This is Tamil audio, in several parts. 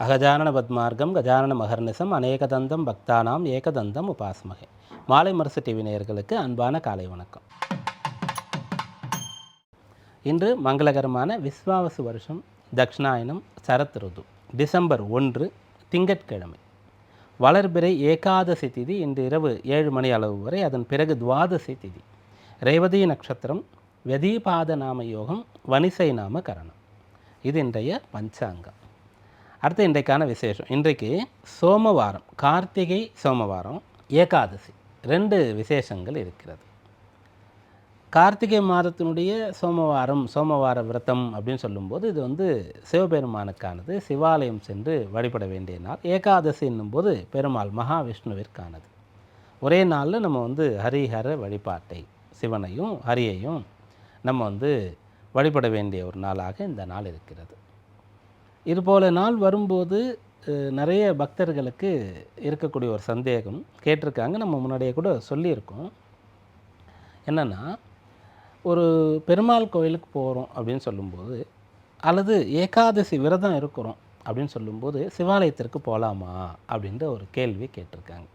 அகஜானன பத்மார்க்கம் கஜானன மகர்நிசம் அநேகதந்தம் பக்தானாம் ஏகதந்தம் உபாசமகை. மாலை மரசு டிவி நேயர்களுக்கு அன்பான காலை வணக்கம். இன்று மங்களகரமான விஸ்வாவசு வருஷம் தக்ஷணாயனம் சரத் ருது டிசம்பர் ஒன்று திங்கட்கிழமை. வளர்பிறை ஏகாதசி திதி இன்று இரவு ஏழு மணி அளவு வரை அதன் பிறகு துவாதசி திதி. ரேவதி நட்சத்திரம் வெதீபாத நாம யோகம் வனிசை நாம கரணம். இது இன்றைய பஞ்சாங்கம். அடுத்து இன்றைக்கான விசேஷம். இன்றைக்கு சோமவாரம் கார்த்திகை சோமவாரம் ஏகாதசி. ரெண்டு விசேஷங்கள் இருக்கிறது. கார்த்திகை மாதத்தினுடைய சோமவாரம் சோமவார விரதம் அப்படின்னு சொல்லும்போது இது வந்து சிவபெருமானுக்கானது. சிவாலயம் சென்று வழிபட வேண்டிய நாள். ஏகாதசி என்னும்போது பெருமாள் மகாவிஷ்ணுவிற்கானது. ஒரே நாளில் நம்ம வந்து ஹரிஹர வழிபாட்டை சிவனையும் ஹரியையும் நம்ம வந்து வழிபட வேண்டிய ஒரு நாளாக இந்த நாள் இருக்கிறது. இதுபோல் நாள் வரும்போது நிறைய பக்தர்களுக்கு இருக்கக்கூடிய ஒரு சந்தேகம் கேட்டிருக்காங்க. நம்ம முன்னாடியே கூட சொல்லியிருக்கோம். என்னென்னா ஒரு பெருமாள் கோயிலுக்கு போகிறோம் அப்படின்னு சொல்லும்போது அல்லது ஏகாதசி விரதம் இருக்கிறோம் அப்படின்னு சொல்லும்போது சிவாலயத்திற்கு போகலாமா அப்படின்ற ஒரு கேள்வி கேட்டிருக்காங்க.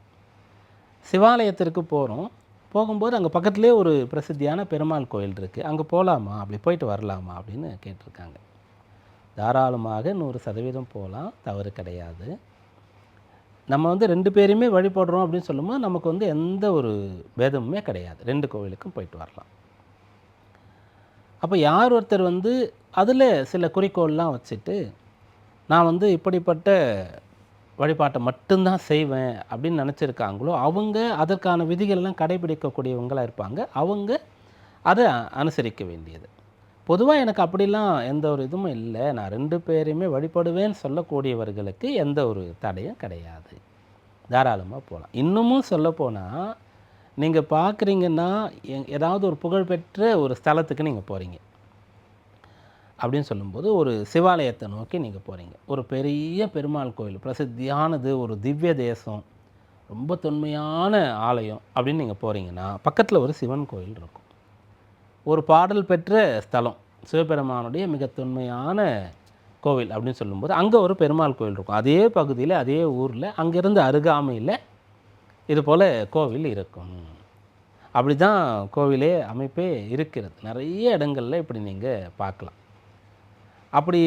சிவாலயத்திற்கு போகிறோம் போகும்போது அங்கே பக்கத்துலேயே ஒரு பிரசித்தியான பெருமாள் கோயில் இருக்குது அங்கே போகலாமா அப்படி போயிட்டு வரலாமா அப்படின்னு கேட்டிருக்காங்க. தாராளமாக நூறு சதவீதம் போகலாம் தவறு கிடையாது. நம்ம வந்து ரெண்டு பேருமே வழிபடுறோம் அப்படின்னு சொல்லும்போது நமக்கு வந்து எந்த ஒரு பேதமுமே கிடையாது. ரெண்டு கோவிலுக்கும் போயிட்டு வரலாம். அப்போ யார் ஒருத்தர் வந்து அதில் சில குறிக்கோள்லாம் வச்சுட்டு நான் வந்து இப்படிப்பட்ட வழிபாட்டை மட்டும்தான் செய்வேன் அப்படின்னு நினச்சிருக்காங்களோ அவங்க அதற்கான விதிகள்லாம் கடைபிடிக்கக்கூடியவங்களாக இருப்பாங்க. அவங்க அதை அனுசரிக்க வேண்டியது. பொதுவாக எனக்கு அப்படிலாம் எந்த ஒரு இதுவும் இல்லை. நான் ரெண்டு பேரையுமே வழிபடுவேன்னு சொல்லக்கூடியவர்களுக்கு எந்த ஒரு தடையும் கிடையாது. தாராளமாக போகலாம் இன்னமும் சொல்லப்போனால் நீங்கள் பார்க்குறீங்கன்னா எ- ஏதாவது ஒரு புகழ்பெற்ற ஒரு ஸ்தலத்துக்கு நீங்கள் போகிறீங்க அப்படின்னு சொல்லும்போது ஒரு சிவாலயத்தை நோக்கி நீங்கள் போகிறீங்க ஒரு பெரிய பெருமாள் கோயில் பிரசித்தியானது ஒரு திவ்ய தேசம் ரொம்ப தொன்மையான ஆலயம் அப்படின்னு நீங்கள் போகிறீங்கன்னா பக்கத்தில் ஒரு சிவன் கோயில் இருக்கும். ஒரு பாடல் பெற்ற ஸ்தலம் சிவபெருமானுடைய மிக தொன்மையான கோவில் அப்படின்னு சொல்லும்போது அங்கே ஒரு பெருமாள் கோவில் இருக்கும். அதே பகுதியில் அதே ஊரில் அங்கேருந்து அருகாமையில் இது போல் கோவில் இருக்கும். அப்படி தான் கோவிலே அமைப்பே இருக்கிறது. நிறைய இடங்களில் இப்படி நீங்கள் பார்க்கலாம். அப்படி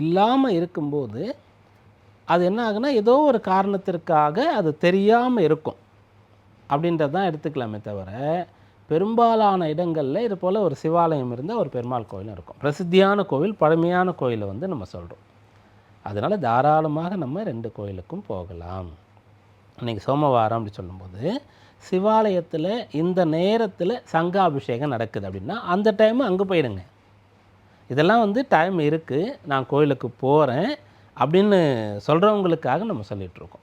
இல்லாமல் இருக்கும்போது அது என்ன ஆகுனா ஏதோ ஒரு காரணத்திற்காக அது தெரியாமல் இருக்கும். அப்படின்றதான் எடுத்துக்கலாமே தவிர பெரும்பாலான இடங்களில் இது போல் ஒரு சிவாலயம் இருந்தால் ஒரு பெருமாள் கோயிலும் இருக்கும். பிரசித்தியான கோவில் பழமையான கோயிலை வந்து நம்ம சொல்கிறோம் அதனால் தாராளமாக நம்ம ரெண்டு கோயிலுக்கும் போகலாம். இன்றைக்கி சோமவாரம் அப்படி சொல்லும்போது சிவாலயத்தில் இந்த நேரத்தில் சங்காபிஷேகம் நடக்குது அப்படின்னா அந்த டைமு அங்கே போயிடுங்க. இதெல்லாம் வந்து டைம் இருக்குது நான் கோயிலுக்கு போகிறேன் அப்படின்னு சொல்கிறவங்களுக்காக நம்ம சொல்லிகிட்ருக்கோம்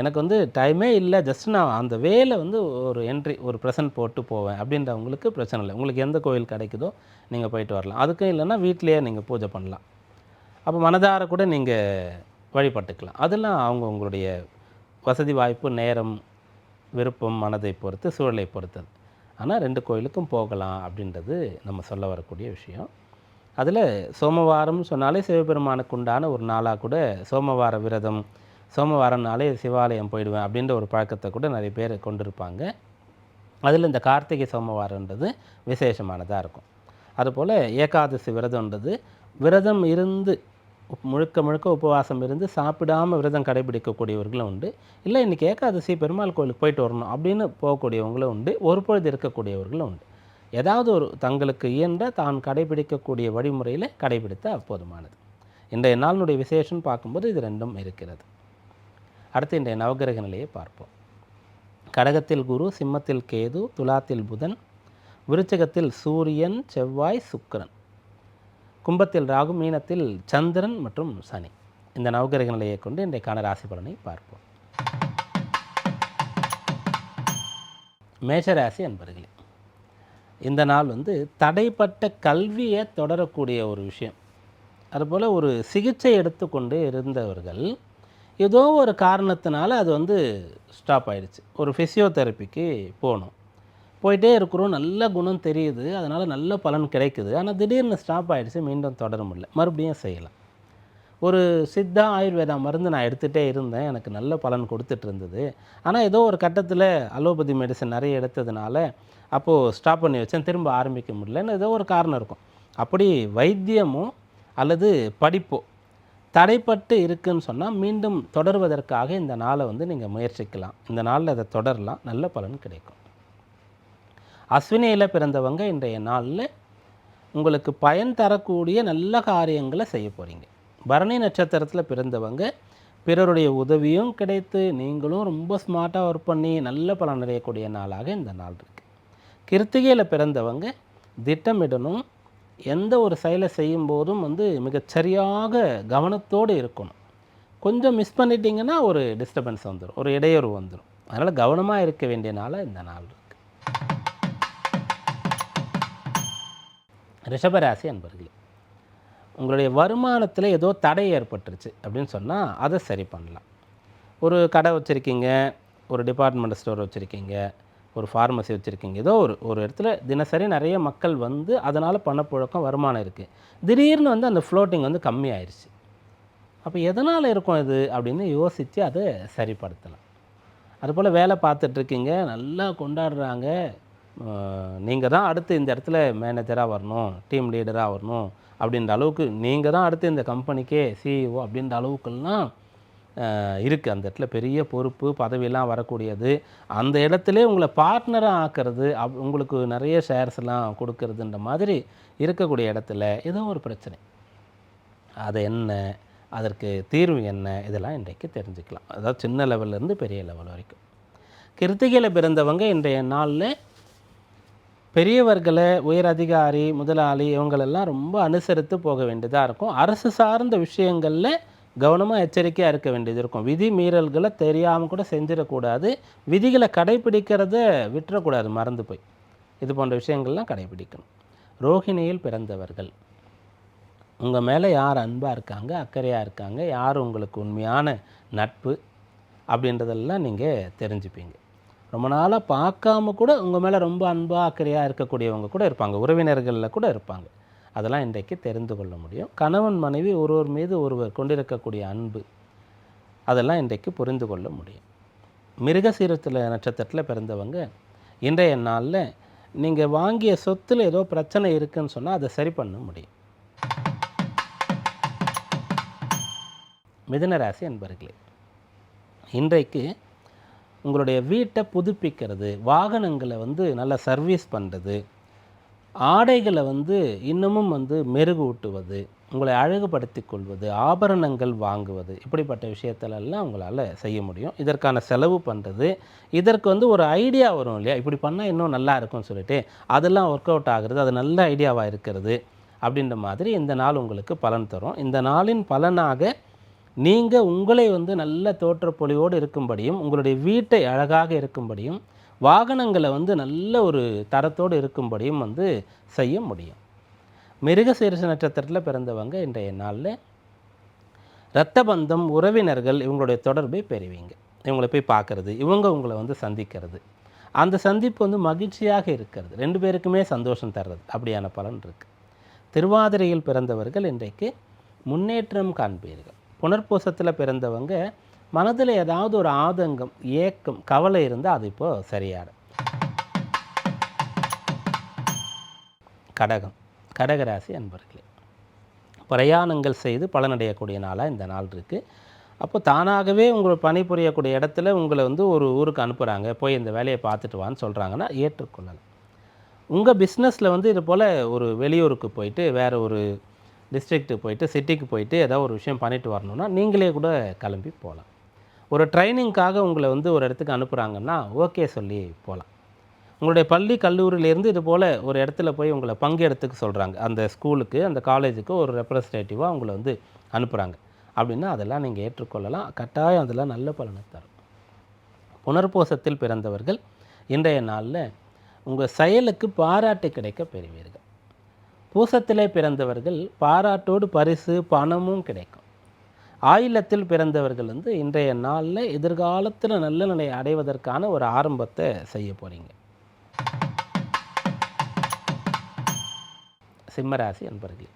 எனக்கு வந்து டைமே இல்லை. ஜஸ்ட் நான் அந்த வேலை வந்து ஒரு என்ட்ரி ஒரு ப்ரெசன்ட் போட்டு போவேன். அப்படின்றவங்களுக்கு பிரச்சனை இல்லை. உங்களுக்கு எந்த கோயில் கிடைக்குதோ நீங்கள் போயிட்டு வரலாம். அதுக்கும் இல்லைன்னா வீட்டிலேயே நீங்கள் பூஜை பண்ணலாம். அப்போ மனதார கூட நீங்கள் வழிபட்டுக்கலாம். அதெல்லாம் அவங்க உங்களுடைய வசதி வாய்ப்பு நேரம் விருப்பம் மனதை பொறுத்து சூழலை பொறுத்தது ஆனால் ரெண்டு கோயிலுக்கும் போகலாம் அப்படின்றது நம்ம சொல்ல வரக்கூடிய விஷயம். அதில் சோமவாரம்னு சொன்னாலே சிவபெருமானுக்கு உண்டான ஒரு நாளாக கூட சோமவார விரதம் சோமவாரம்னாலே சிவாலயம் போயிடுவேன் அப்படின்ற ஒரு பழக்கத்தை கூட நிறைய பேர் கொண்டிருப்பாங்க. அதில் இந்த கார்த்திகை சோமவாரன்றது விசேஷமானதாக இருக்கும். அதுபோல் ஏகாதசி விரதம்ன்றது விரதம் இருந்து முழுக்க முழுக்க உபவாசம் இருந்து சாப்பிடாம விரதம் கடைபிடிக்கக்கூடியவர்களும் உண்டு. இல்லை இன்றைக்கி ஏகாதசி பெருமாள் கோயிலுக்கு போயிட்டு வரணும் அப்படின்னு போகக்கூடியவங்களும் உண்டு. ஒரு பொழுது இருக்கக்கூடியவர்களும் உண்டு. ஏதாவது ஒரு தங்களுக்கு இயன்ற தான் கடைபிடிக்கக்கூடிய வழிமுறையில் கடைபிடித்த போதுமானது. இன்றைய நாளினுடைய விசேஷம் பார்க்கும்போது இது ரெண்டும் இருக்கிறது. அடுத்து இன்றைய நவகிரக நிலையை பார்ப்போம். கடகத்தில் குரு சிம்மத்தில் கேது துலாத்தில் புதன் விருச்சகத்தில் சூரியன் செவ்வாய் சுக்கிரன். கும்பத்தில் ராகு மீனத்தில் சந்திரன் மற்றும் சனி. இந்த நவகிரக நிலையை கொண்டு இன்றைக்கான ராசி பலனை பார்ப்போம். மேஷராசி அன்பர்களே இந்த நாள் வந்து தடைப்பட்ட கல்வியை தொடரக்கூடிய ஒரு விஷயம். அதுபோல் ஒரு சிகிச்சை எடுத்துக்கொண்டு இருந்தவர்கள் ஏதோ ஒரு காரணத்தினால அது வந்து ஸ்டாப் ஆயிடுச்சு. ஒரு ஃபிசியோதெரப்பிக்கு போகணும் போயிட்டே இருக்கிறோம். நல்ல குணம் தெரியுது. அதனால் நல்ல பலன் கிடைக்குது. ஆனால் திடீர்னு ஸ்டாப் ஆகிடுச்சு மீண்டும் தொடர முடியல. மறுபடியும் செய்யலாம். ஒரு சித்தா ஆயுர்வேதா மருந்து நான் எடுத்துகிட்டே இருந்தேன். எனக்கு நல்ல பலன் கொடுத்துட்டு இருந்தது. ஆனால் ஏதோ ஒரு கட்டத்தில் அலோபதி மெடிசன் நிறைய எடுத்ததுனால அப்போது ஸ்டாப் பண்ணி வச்சேன். திரும்ப ஆரம்பிக்க முடியலன்னு ஏதோ ஒரு காரணம் இருக்கும். அப்படி வைத்தியமோ அல்லது படிப்போ தடைப்பட்டு இருக்குன்னு சொன்னால் மீண்டும் தொடர்வதற்காக இந்த நாளை வந்து நீங்கள் முயற்சிக்கலாம். இந்த நாளில் அதை தொடரலாம். நல்ல பலன் கிடைக்கும். அஸ்வினியில் பிறந்தவங்க இன்றைய நாளில் உங்களுக்கு பயன் தரக்கூடிய நல்ல காரியங்களை செய்ய போகிறீங்க பரணி நட்சத்திரத்தில் பிறந்தவங்க பிறருடைய உதவியும் கிடைத்து நீங்களும் ரொம்ப ஸ்மார்ட்டாக ஒர்க் பண்ணி நல்ல பலன் அடையக்கூடிய நாளாக இந்த நாள் இருக்குது கிருத்திகையில் பிறந்தவங்க திட்டமிடணும் எந்த ஒரு செயலை செய்யும் போதும் வந்து மிகச்சரியாக கவனத்தோடு இருக்கணும். கொஞ்சம் மிஸ் பண்ணிட்டீங்கன்னா ஒரு டிஸ்டர்பன்ஸ் வந்துடும் ஒரு இடையூறு வந்துடும் அதனால் கவனமாக இருக்க வேண்டிய நாளாக இந்த நாள் இருக்குது ரிஷபராசி அன்பர்களே உங்களுடைய வருமானத்தில் ஏதோ தடை ஏற்பட்டுருச்சு அப்படின்னு சொன்னால் அதை சரி பண்ணலாம். ஒரு கடை வச்சுருக்கீங்க ஒரு டிபார்ட்மெண்ட் ஸ்டோர் வச்சுருக்கீங்க ஒரு ஃபார்மசி வச்சுருக்கீங்க. ஏதோ ஒரு ஒரு இடத்துல தினசரி நிறைய மக்கள் வந்து அதனால் பணப்புழக்கம் வருமானம் இருக்குது திடீர்னு வந்து அந்த ஃப்ளோட்டிங் வந்து கம்மியாயிருச்சு. அப்போ எதனால் இருக்கும் இது? அப்படின்னு யோசித்து அதை சரிப்படுத்தலாம். அதுபோல் வேலை பார்த்துட்ருக்கீங்க நல்லா கொண்டாடுறாங்க. நீங்கள் தான் அடுத்து இந்த இடத்துல மேனேஜராக வரணும் டீம் லீடராக வரணும் அப்படின்ற அளவுக்கு நீங்கள் தான் அடுத்து இந்த கம்பெனிக்கே சிஇஓ அப்படின்ற அளவுக்கெல்லாம் இருக்குது அந்த இடத்துல பெரிய பொறுப்பு பதவியெல்லாம் வரக்கூடியது. அந்த இடத்துல உங்களை பார்ட்னராக ஆக்கிறது அப் உங்களுக்கு நிறைய ஷேர்ஸ் எல்லாம் கொடுக்கறதுன்ற மாதிரி இருக்கக்கூடிய இடத்துல ஏதோ ஒரு பிரச்சனை. அது என்ன? அதற்கு தீர்வு என்ன? இதெல்லாம் இன்றைக்கு தெரிஞ்சுக்கலாம். அதாவது சின்ன லெவல்லேருந்து பெரிய லெவல் வரைக்கும். கிருத்திகையில் பிறந்தவங்க இன்றைய நாளில் பெரியவர்களை உயர் அதிகாரி முதலாளி இவங்களெல்லாம் ரொம்ப அனுசரித்து போக வேண்டியதாக இருக்கும். அரசு சார்ந்த விஷயங்களில் கவனமாக எச்சரிக்கையாக இருக்க வேண்டியது இருக்கும். விதி மீறல்களை தெரியாமல் கூட செஞ்சிடக்கூடாது. விதிகளை கடைபிடிக்கிறத விட்டுறக்கூடாது மறந்து போய். இது போன்ற விஷயங்கள்லாம் கடைபிடிக்கணும். ரோஹிணியில் பிறந்தவர்கள். உங்கள் மேலே யார் அன்பாக இருக்காங்க அக்கறையாக இருக்காங்க யார் உங்களுக்கு உண்மையான நட்பு அப்படின்றதெல்லாம் நீங்கள் தெரிஞ்சுப்பீங்க. ரொம்ப நாளாக பார்க்காம கூட உங்கள் மேலே ரொம்ப அன்பாக அக்கறையாக இருக்கக்கூடியவங்க கூட இருப்பாங்க. உறவினர்களில் கூட இருப்பாங்க. அதெல்லாம் இன்றைக்கு தெரிந்து கொள்ள முடியும். கணவன் மனைவி ஒருவர் மீது ஒருவர் கொண்டிருக்கக்கூடிய அன்பு அதெல்லாம் இன்றைக்கு புரிந்து கொள்ள முடியும். மிருகசீரத்தில் நட்சத்திரத்தில் பிறந்தவங்க இன்றைய நாளில் நீங்கள் வாங்கிய சொத்தில் ஏதோ பிரச்சனை இருக்குன்னு சொன்னால் அதை சரி பண்ண முடியும். மிதுனராசி என்பர்களே இன்றைக்கு உங்களுடைய வீட்டை புதுப்பிக்கிறது வாகனங்களை வந்து நல்லா சர்வீஸ் பண்ணுறது ஆடைகளை வந்து இன்னமும் வந்து மெருகூட்டுவது உங்களை அழகுபடுத்தி கொள்வது ஆபரணங்கள் வாங்குவது இப்படிப்பட்ட விஷயத்திலெல்லாம் உங்களால் செய்ய முடியும். இதற்கான செலவு பண்ணுறது இதற்கு வந்து ஒரு ஐடியா வரும் இல்லையா? இப்படி பண்ணால் இன்னும் நல்லா இருக்கும்னு சொல்லிட்டு அதெல்லாம் ஒர்க் அவுட் ஆகிறது அது நல்ல ஐடியாவாக இருக்கிறது அப்படின்ற மாதிரி இந்த நாள் உங்களுக்கு பலன் தரும். இந்த நாளின் பலனாக நீங்கள் உங்களை வந்து நல்ல தோற்றப்பொழியோடு இருக்கும்படியும் உங்களுடைய வீட்டை அழகாக இருக்கும்படியும் வாகனங்களை வந்து நல்ல ஒரு தரத்தோடு இருக்கும்படியும் வந்து செய்ய முடியும். மிருகசீரச நட்சத்திரத்தில் பிறந்தவங்க இன்றைய நாளில் இரத்த பந்தம் உறவினர்கள் இவங்களுடைய தொடர்பை பெறுவீங்க. இவங்களை போய் பார்க்குறது இவங்க உங்களை வந்து சந்திக்கிறது. அந்த சந்திப்பு வந்து மகிழ்ச்சியாக இருக்கிறது. ரெண்டு பேருக்குமே சந்தோஷம் தர்றது. அப்படியான பலன் இருக்குது திருவாதிரையில் பிறந்தவர்கள் இன்றைக்கு முன்னேற்றம் காண்பீர்கள். புனர்பூசத்தில் பிறந்தவங்க மனதில் ஏதாவது ஒரு ஆதங்கம் ஏக்கம் கவலை இருந்தால் அது இப்போ சரியாடும் கடகம் கடகராசி அன்பர்களே பிரயாணங்கள் செய்து பலனடையக்கூடிய நாளாக இந்த நாள் இருக்குது அப்போ தானாகவே உங்களை பணிபுரியக்கூடிய இடத்துல உங்களை வந்து ஒரு ஊருக்கு அனுப்புகிறாங்க போய் இந்த வேலையை பார்த்துட்டு வான்னு சொல்கிறாங்கன்னா ஏற்றுக்கொள்ளலாம். உங்கள் பிஸ்னஸில் வந்து இது போல் ஒரு வெளியூருக்கு போயிட்டு வேறு ஒரு டிஸ்ட்ரிக்ட்டுக்கு போயிட்டு சிட்டிக்கு போயிட்டு ஏதாவது ஒரு விஷயம் பண்ணிட்டு வரணுன்னா நீங்களே கூட கிளம்பி போகலாம். ஒரு ட்ரைனிங்க்காக உங்களை வந்து ஒரு இடத்துக்கு அனுப்புகிறாங்கன்னா ஓகே சொல்லி போகலாம் உங்களுடைய பள்ளி கல்லூரியிலேருந்து இது போல் ஒரு இடத்துல போய் உங்களை பங்கெடுத்துக்க சொல்கிறாங்க அந்த ஸ்கூலுக்கு அந்த காலேஜுக்கு ஒரு ரெப்ரஸன்டேட்டிவாக உங்களை வந்து அனுப்புகிறாங்க அப்படின்னா அதெல்லாம் நீங்கள் ஏற்றுக்கொள்ளலாம். கட்டாயம் அதெல்லாம் நல்ல பலனை தரும். புனர்போசத்தில் பிறந்தவர்கள் இன்றைய நாளில் உங்கள் செயலுக்கு பாராட்டு கிடைக்க பெறுவீர்கள். பூசத்திலே பிறந்தவர்கள் பாராட்டோடு பரிசு பணமும் கிடைக்கும். ஆயிலத்தில் பிறந்தவர்கள் வந்து இன்றைய நாளில் எதிர்காலத்தில் நல்ல நிலையை அடைவதற்கான ஒரு ஆரம்பத்தை செய்ய போகிறீங்க சிம்மராசி அன்பர்களே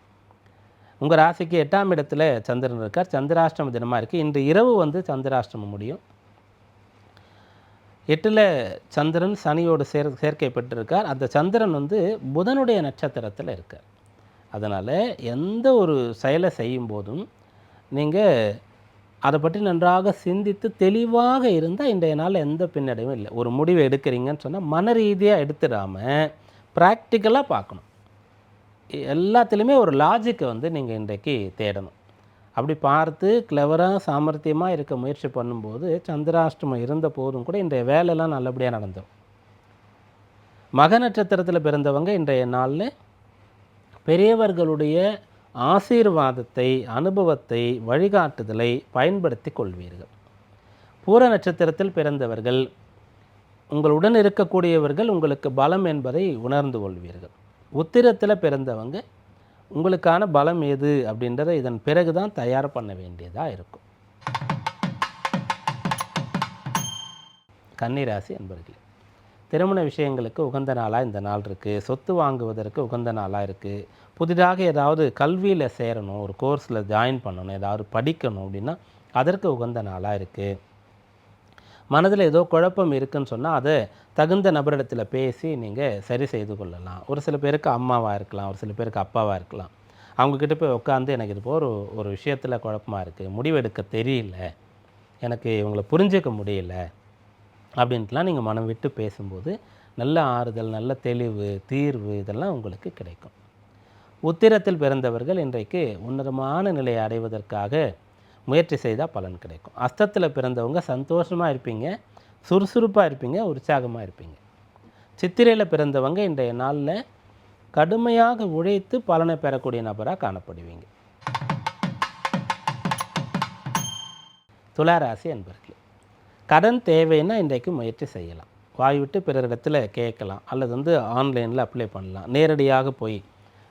உங்கள் ராசிக்கு எட்டாம் இடத்துல சந்திரன் இருக்கார். சந்திராஷ்டம தினமாக இருக்குது இன்று இரவு வந்து சந்திராஷ்டமம் முடியும். எட்டில் சந்திரன் சனியோடு சேர் சேர்க்கை பெற்றிருக்கார். அந்த சந்திரன் வந்து புதனுடைய நட்சத்திரத்தில் இருக்கார். அதனால் எந்த ஒரு செயலை செய்யும் போதும் நீங்கள் அதை பற்றி நன்றாக சிந்தித்து தெளிவாக இருந்தால் இன்றைய நாளில் எந்த பின்னடையும் இல்லை. ஒரு முடிவு எடுக்கிறீங்கன்னு சொன்னால் மன ரீதியாக எடுத்துடாமல் ப்ராக்டிக்கலாக பார்க்கணும். எல்லாத்துலேயுமே ஒரு லாஜிக்கை வந்து நீங்கள் இன்றைக்கு தேடணும். அப்படி பார்த்து கிளவராக சாமர்த்தியமாக இருக்க முயற்சி பண்ணும்போது சந்திராஷ்டமம் இருந்த போதும் கூட இன்றைய வேலையெல்லாம் நல்லபடியாக நடந்துடும் மக நட்சத்திரத்தில் பிறந்தவங்க இன்றைய நாளில் பெரியவர்களுடைய ஆசீர்வாதத்தை அனுபவத்தை வழிகாட்டுதலை பயன்படுத்தி கொள்வீர்கள். பூர நட்சத்திரத்தில் பிறந்தவர்கள் உங்களுடன் இருக்கக்கூடியவர்கள் உங்களுக்கு பலம் என்பதை உணர்ந்து கொள்வீர்கள். உத்திரத்தில் பிறந்தவங்க உங்களுக்கான பலம் எது அப்படின்றத இதன் பிறகு தான் தயார் பண்ண வேண்டியதாக இருக்கும். கன்னிராசி என்பர்களே திருமண விஷயங்களுக்கு உகந்த நாளாக இந்த நாள் இருக்குது சொத்து வாங்குவதற்கு உகந்த நாளாக இருக்குது புதிதாக ஏதாவது கல்வியில் சேரணும் ஒரு கோர்ஸில் ஜாயின் பண்ணணும் ஏதாவது படிக்கணும் அப்படின்னா அதற்கு உகந்த நாளாக இருக்குது மனதில் ஏதோ குழப்பம் இருக்குன்னு சொன்னால் அதை தகுந்த நபரிடத்தில் பேசி நீங்கள் சரி செய்து கொள்ளலாம். ஒரு சில பேருக்கு அம்மாவாக இருக்கலாம் ஒரு சில பேருக்கு அப்பாவாக இருக்கலாம். அவங்கக்கிட்ட போய் உட்காந்து எனக்கு இது போல் ஒரு ஒரு விஷயத்தில் குழப்பமாக இருக்குது முடிவெடுக்க தெரியல. எனக்கு இவங்களை புரிஞ்சிக்க முடியல. அப்படின்ட்டுலாம் நீங்கள் மனம் விட்டு பேசும்போது நல்ல ஆறுதல் நல்ல தெளிவு தீர்வு இதெல்லாம் உங்களுக்கு கிடைக்கும். உத்திரத்தில் பிறந்தவர்கள் இன்றைக்கு உன்னதமான நிலையை அடைவதற்காக முயற்சி செய்தால் பலன் கிடைக்கும். அஸ்தத்தில் பிறந்தவங்க சந்தோஷமாக இருப்பீங்க சுறுசுறுப்பாக இருப்பீங்க உற்சாகமாக இருப்பீங்க. சித்திரையில் பிறந்தவங்க இன்றைய நாளில் கடுமையாக உழைத்து பலனை பெறக்கூடிய நபராக காணப்படுவீங்க. துளாராசி என்பர் கடன் தேவைன்னா இன்றைக்கு முயற்சி செய்யலாம். வாய் விட்டு பிறரிடத்தில் கேட்கலாம். அல்லது வந்து ஆன்லைனில் அப்ளை பண்ணலாம். நேரடியாக போய்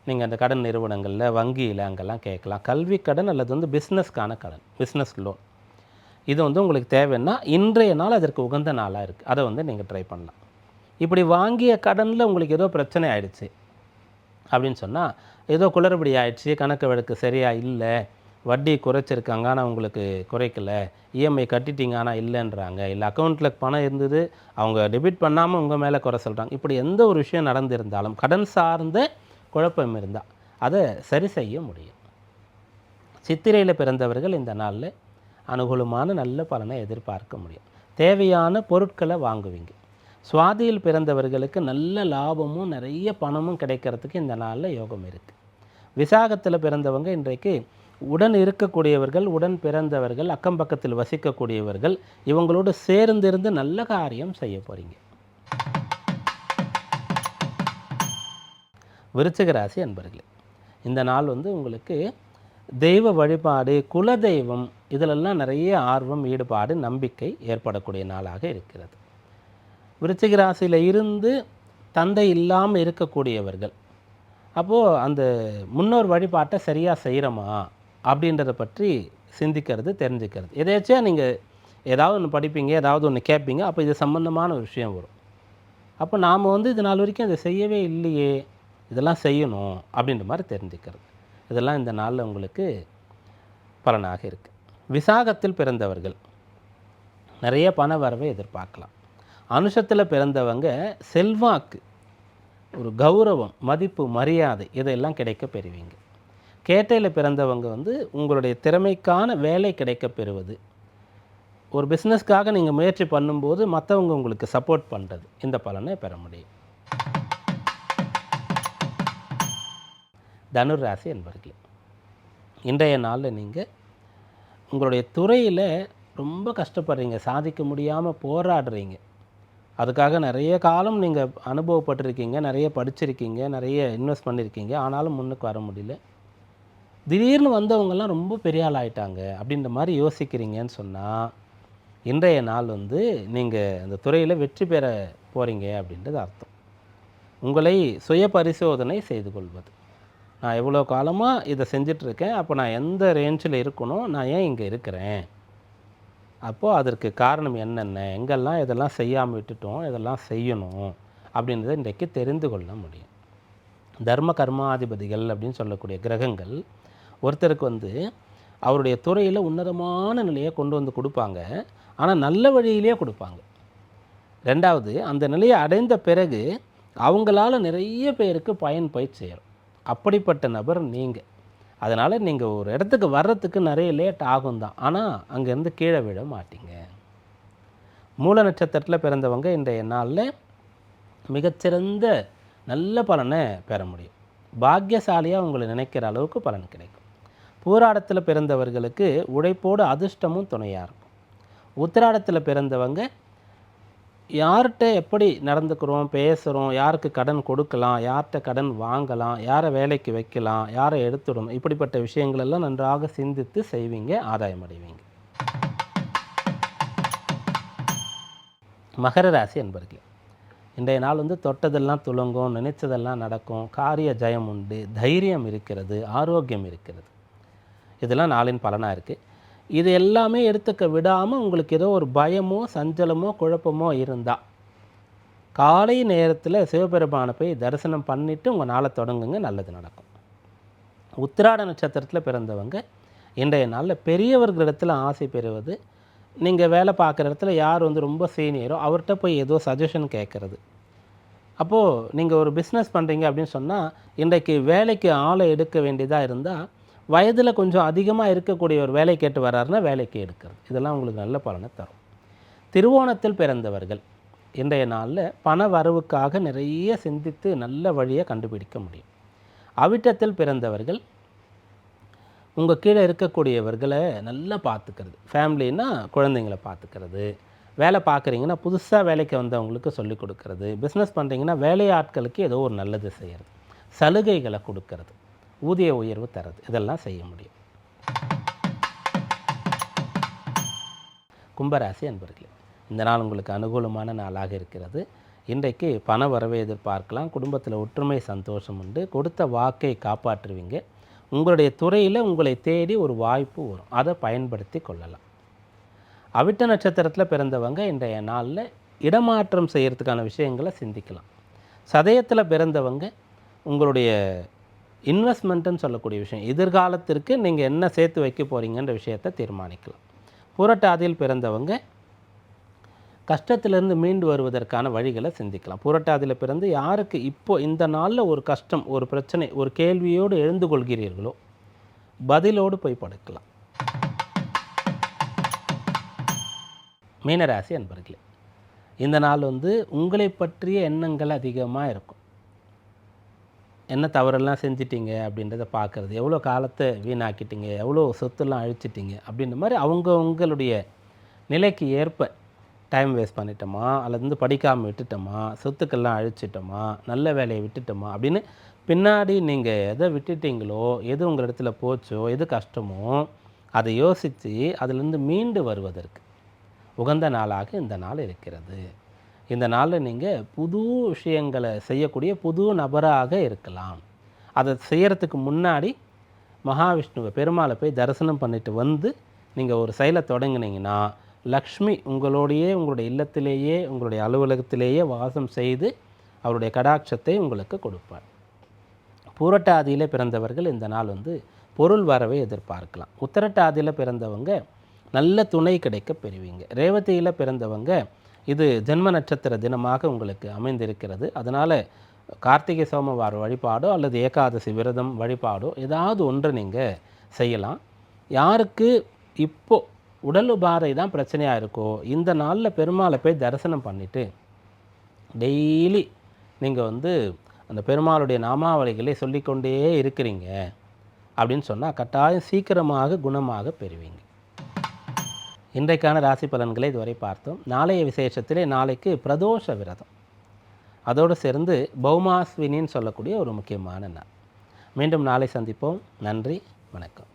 நீங்கள் அந்த கடன் நிறுவனங்களில் வங்கியில் அங்கெல்லாம் கேட்கலாம். கல்வி கடன் அல்லது வந்து பிஸ்னஸ்க்கான கடன் பிஸ்னஸ் லோன் இது வந்து உங்களுக்கு தேவைன்னா இன்றைய நாள் அதற்கு உகந்த நாளாக இருக்குது அதை வந்து நீங்கள் ட்ரை பண்ணலாம். இப்படி வாங்கிய கடனில் உங்களுக்கு ஏதோ பிரச்சனை ஆயிடுச்சு. அப்படின்னு சொன்னால் ஏதோ குளறுபடி ஆயிடுச்சு கணக்கு வழக்கு சரியாக இல்லை வட்டி குறைச்சிருக்காங்க ஆனால் உங்களுக்கு குறைக்கல. இஎம்ஐ கட்டிட்டீங்க ஆனால் இல்லைன்றாங்க. இல்லை அக்கௌண்ட்டில் பணம் இருந்தது அவங்க டெபிட் பண்ணாமல் உங்கள் மேலே குறை சொல்கிறாங்க இப்படி எந்த ஒரு விஷயம் நடந்திருந்தாலும் கடன் சார்ந்த குழப்பம் இருந்தால் அதை சரி செய்ய முடியும். சித்திரையில் பிறந்தவர்கள் இந்த நாளில் அனுகூலமான நல்ல பலனை எதிர்பார்க்க முடியும். தேவையான பொருட்களை வாங்குவீங்க. சுவாதியில் பிறந்தவர்களுக்கு நல்ல லாபமும் நிறைய பணமும் கிடைக்கிறதுக்கு இந்த நாளில் யோகம் இருக்குது விசாகத்தில் பிறந்தவங்க இன்றைக்கு உடன் இருக்கக்கூடியவர்கள் உடன் பிறந்தவர்கள் அக்கம் பக்கத்தில் வசிக்கக்கூடியவர்கள் இவங்களோடு சேர்ந்திருந்து நல்ல காரியம் செய்ய போகிறீங்க விருச்சிகராசி அன்பர்களே இந்த நாள் வந்து உங்களுக்கு தெய்வ வழிபாடு குலதெய்வம் இதிலெல்லாம் நிறைய ஆர்வம் ஈடுபாடு நம்பிக்கை ஏற்படக்கூடிய நாளாக இருக்கிறது. விருச்சிகராசியில் இருந்து தந்தை இல்லாமல் இருக்கக்கூடியவர்கள் அப்போது அந்த முன்னோர் வழிபாட்டை சரியாக செய்கிறோமா அப்படின்றத பற்றி சிந்திக்கிறது தெரிஞ்சுக்கிறது. எதாச்சும் நீங்கள் ஏதாவது ஒன்று படிப்பீங்க ஏதாவது ஒன்று கேட்பீங்க அப்போ இது சம்மந்தமான ஒரு விஷயம் வரும். அப்போ நாம் வந்து இது நாள் வரைக்கும் அதை செய்யவே இல்லையே இதெல்லாம் செய்யணும் அப்படின்ற மாதிரி தெரிஞ்சுக்கிறது. இதெல்லாம் இந்த நாளில் உங்களுக்கு பலனாக இருக்குது விசாகத்தில் பிறந்தவர்கள். நிறைய பண வரவை எதிர்பார்க்கலாம். அனுஷத்தில் பிறந்தவங்க செல்வாக்கு ஒரு கௌரவம் மதிப்பு மரியாதை இதெல்லாம் கிடைக்க பெறுவீங்க. கேட்டையில் பிறந்தவங்க வந்து உங்களுடைய திறமைக்கான வேலை கிடைக்க பெறுவது. ஒரு பிஸ்னஸ்க்காக நீங்கள் முயற்சி பண்ணும்போது மற்றவங்க உங்களுக்கு சப்போர்ட் பண்ணுறது இந்த பலனை பெற முடியும். தனுர் ராசி என்பர்களே இன்றைய நாளில் நீங்கள் உங்களுடைய துறையில் ரொம்ப கஷ்டப்படுறீங்க. சாதிக்க முடியாமல் போராடுறீங்க. அதுக்காக நிறைய காலம் நீங்கள் அனுபவப்பட்டிருக்கீங்க. நிறைய படிச்சிருக்கீங்க. நிறைய இன்வெஸ்ட் பண்ணியிருக்கீங்க ஆனாலும் முன்னுக்கு வர முடியல. திடீர்னு வந்தவங்கெல்லாம் ரொம்ப பெரிய ஆள் ஆகிட்டாங்க அப்படின்ற மாதிரி யோசிக்கிறீங்கன்னு சொன்னால் இன்றைய நாள் வந்து நீங்கள் அந்த துறையில் வெற்றி பெற போகிறீங்க அப்படின்றது அர்த்தம். உங்களை சுய பரிசோதனை செய்து கொள்வது. நான் எவ்வளோ காலமாக இதை செஞ்சிட்ருக்கேன் அப்போ நான் எந்த ரேஞ்சில் இருக்கணும் நான் ஏன் இங்கே இருக்கிறேன்? அப்போது அதற்கு காரணம் என்னென்ன? எங்கெல்லாம் இதெல்லாம் செய்யாமல் விட்டுட்டோம் இதெல்லாம் செய்யணும் அப்படின்றத இன்றைக்கு தெரிந்து கொள்ள முடியும். தர்ம கர்மாதிபதிகள் அப்படின்னு சொல்லக்கூடிய கிரகங்கள் ஒருத்தருக்கு வந்து அவருடைய துறையில் உன்னதமான நிலையை கொண்டு வந்து கொடுப்பாங்க. ஆனால் நல்ல வழியிலே கொடுப்பாங்க. ரெண்டாவது அந்த நிலையை அடைந்த பிறகு அவங்களால நிறைய பேருக்கு பயன் போய் சேரும். அப்படிப்பட்ட நபர் நீங்கள் அதனால் நீங்கள் ஒரு இடத்துக்கு வர்றதுக்கு நிறைய லேட் ஆகும் தான். ஆனால் அங்கேருந்து கீழே விழ மாட்டீங்க. மூல நட்சத்திரத்தில் பிறந்தவங்க இன்றைய நாளில் மிகச்சிறந்த நல்ல பலனை பெற முடியும். பாக்கியசாலியாக உங்களை நினைக்கிற அளவுக்கு பலன் கிடைக்கும். பூராடத்தில் பிறந்தவர்களுக்கு உழைப்போடு அதிர்ஷ்டமும் துணையாக இருக்கும் உத்திராடத்தில் பிறந்தவங்க யார்கிட்ட எப்படி நடந்துக்கிறோம் பேசுகிறோம் யாருக்கு கடன் கொடுக்கலாம் யார்கிட்ட கடன் வாங்கலாம் யாரை வேலைக்கு வைக்கலாம் யாரை எடுத்துடணும் இப்படிப்பட்ட விஷயங்களெல்லாம் நன்றாக சிந்தித்து செய்வீங்க ஆதாயம் அடைவீங்க. மகர ராசி என்பர்களே இன்றைய நாள் வந்து தொட்டதெல்லாம் துலங்கும் நினைச்சதெல்லாம் நடக்கும். காரிய ஜெயம் உண்டு தைரியம் இருக்கிறது ஆரோக்கியம் இருக்கிறது. இதெல்லாம் நாளின் பலனாக இருக்குது இது எல்லாமே எடுத்துக்க விடாமல் உங்களுக்கு ஏதோ ஒரு பயமோ சஞ்சலமோ குழப்பமோ இருந்தால் காலை நேரத்தில் சிவபெருமானை போய் தரிசனம் பண்ணிவிட்டு உங்கள் நாளை தொடங்குங்க நல்லது நடக்கும். உத்திராட நட்சத்திரத்தில் பிறந்தவங்க இன்றைய நாளில் பெரியவர்களிடத்தில் ஆசை பெறுவது நீங்கள் வேலை பார்க்குற இடத்துல யார் வந்து ரொம்ப சீனியரோ அவர்கிட்ட போய் ஏதோ சஜஷன் கேட்குறது அப்போது நீங்கள் ஒரு பிஸ்னஸ் பண்ணுறீங்க அப்படின்னு சொன்னால் இன்றைக்கு வேலைக்கு ஆளை எடுக்க வேண்டியதாக இருந்தால் வயதில் கொஞ்சம் அதிகமாக இருக்கக்கூடிய ஒரு வேலை கேட்டு வர்றாருன்னா வேலைக்கு எடுக்கிறது. இதெல்லாம் உங்களுக்கு நல்ல பலனை தரும். திருவோணத்தில் பிறந்தவர்கள் இன்றைய நாளில் பண வரவுக்காக நிறைய சிந்தித்து நல்ல வழியை கண்டுபிடிக்க முடியும். அவிட்டத்தில் பிறந்தவர்கள் உங்கள் கீழே இருக்கக்கூடியவர்களை நல்லா பார்த்துக்கிறது. ஃபேமிலின்னா குழந்தைங்கள பார்த்துக்கிறது. வேலை பார்க்குறீங்கன்னா புதுசாக வேலைக்கு வந்தவங்களுக்கு சொல்லிக் கொடுக்கறது. பிஸ்னஸ் பண்ணுறீங்கன்னா வேலையாட்களுக்கு ஏதோ ஒரு நல்லது செய்கிறது சலுகைகளை கொடுக்கறது. ஊதிய உயர்வு தரது. இதெல்லாம் செய்ய முடியும். கும்பராசி அன்பர்களே இந்த நாள் உங்களுக்கு அனுகூலமான நாளாக இருக்கிறது. இன்றைக்கு பண வரவை எதிர்பார்க்கலாம் குடும்பத்தில் ஒற்றுமை சந்தோஷம் உண்டு. கொடுத்த வாக்கை காப்பாற்றுவீங்க. உங்களுடைய துறையில் உங்களை தேடி ஒரு வாய்ப்பு வரும். அதை பயன்படுத்தி கொள்ளலாம். அவிட்ட நட்சத்திரத்தில் பிறந்தவங்க இன்றைய நாளில் இடமாற்றம் செய்கிறதுக்கான விஷயங்களை சிந்திக்கலாம். சதயத்தில் பிறந்தவங்க உங்களுடைய இன்வெஸ்ட்மெண்ட்டுன்னு சொல்லக்கூடிய விஷயம். எதிர்காலத்திற்கு நீங்கள் என்ன சேர்த்து வைக்க போகிறீங்கன்ற விஷயத்தை தீர்மானிக்கலாம். புரட்டாதியில் பிறந்தவங்க கஷ்டத்திலிருந்து மீண்டு வருவதற்கான வழிகளை சிந்திக்கலாம். புரட்டாதியில் பிறந்து யாருக்கு இப்போ இந்த நாளில் ஒரு கஷ்டம் ஒரு பிரச்சனை ஒரு கேள்வியோடு எழுந்து கொள்கிறீர்களோ பதிலோடு போய் படுக்கலாம். மீனராசி அன்பர்களே இந்த நாள் வந்து உங்களை பற்றிய எண்ணங்கள் அதிகமாக இருக்கும். என்ன தவறெல்லாம் செஞ்சிட்டீங்க அப்படின்றத பார்க்குறது. எவ்வளோ காலத்தை வீணாக்கிட்டீங்க? எவ்வளோ சொத்துலாம் அழிச்சிட்டிங்க? அப்படின்ற மாதிரி அவங்க உங்களுடைய நிலைக்கு ஏற்ப டைம் வேஸ்ட் பண்ணிட்டோமா? அல்லது வந்து படிக்காமல் விட்டுட்டோமா? சொத்துக்கள்லாம் அழிச்சிட்டோமா? நல்ல வேலையை விட்டுட்டோமா? அப்படின்னு பின்னாடி நீங்கள் எதை விட்டுட்டீங்களோ எது உங்கள் இடத்துல போச்சோ எது கஷ்டமோ அதை யோசித்து அதிலிருந்து மீண்டு வருவதற்கு உகந்த நாளாக இந்த நாள் இருக்கிறது. இந்த நாளில் நீங்கள் புது விஷயங்களை செய்யக்கூடிய புது நபராக இருக்கலாம். அதை செய்கிறதுக்கு முன்னாடி மகாவிஷ்ணுவை பெருமாளை போய் தரிசனம் பண்ணிட்டு வந்து நீங்கள் ஒரு செயலை தொடங்கினீங்கன்னா லக்ஷ்மி உங்களோடையே உங்களுடைய இல்லத்திலேயே உங்களுடைய அலுவலகத்திலேயே வாசம் செய்து அவருடைய கடாட்சத்தை உங்களுக்கு கொடுப்பார். பூரட்டாதியில் பிறந்தவர்கள் இந்த நாள் வந்து பொருள் வரவை எதிர்பார்க்கலாம். உத்தரட்டாதியில் பிறந்தவங்க நல்ல துணை கிடைக்க பெறுவீங்க. ரேவதியில் பிறந்தவங்க இது ஜென்ம நட்சத்திர தினமாக உங்களுக்கு அமைந்திருக்கிறது. அதனால் கார்த்திகை சோமவார வழிபாடோ அல்லது ஏகாதசி விரதம் வழிபாடோ ஏதாவது ஒன்று நீங்கள் செய்யலாம். யாருக்கு இப்போ உடல் உபாதை தான் பிரச்சனையாக இருக்கோ இந்த நாளில் பெருமாளை போய் தரிசனம் பண்ணிவிட்டு டெய்லி நீங்கள் வந்து அந்த பெருமாளுடைய நாமாவளிகளை சொல்லிக்கொண்டே இருக்கிறீங்க. அப்படின்னு சொன்னால் கட்டாயம் சீக்கிரமாக குணமாக பெறுவீங்க. இன்றைக்கான ராசி பலன்களை இதுவரை பார்த்தோம். நாளைய விசேஷத்திலே நாளைக்கு பிரதோஷ விரதம். அதோடு சேர்ந்து பௌமாஸ்வினின்னு சொல்லக்கூடிய ஒரு முக்கியமான நாள். மீண்டும் நாளை சந்திப்போம். நன்றி வணக்கம்.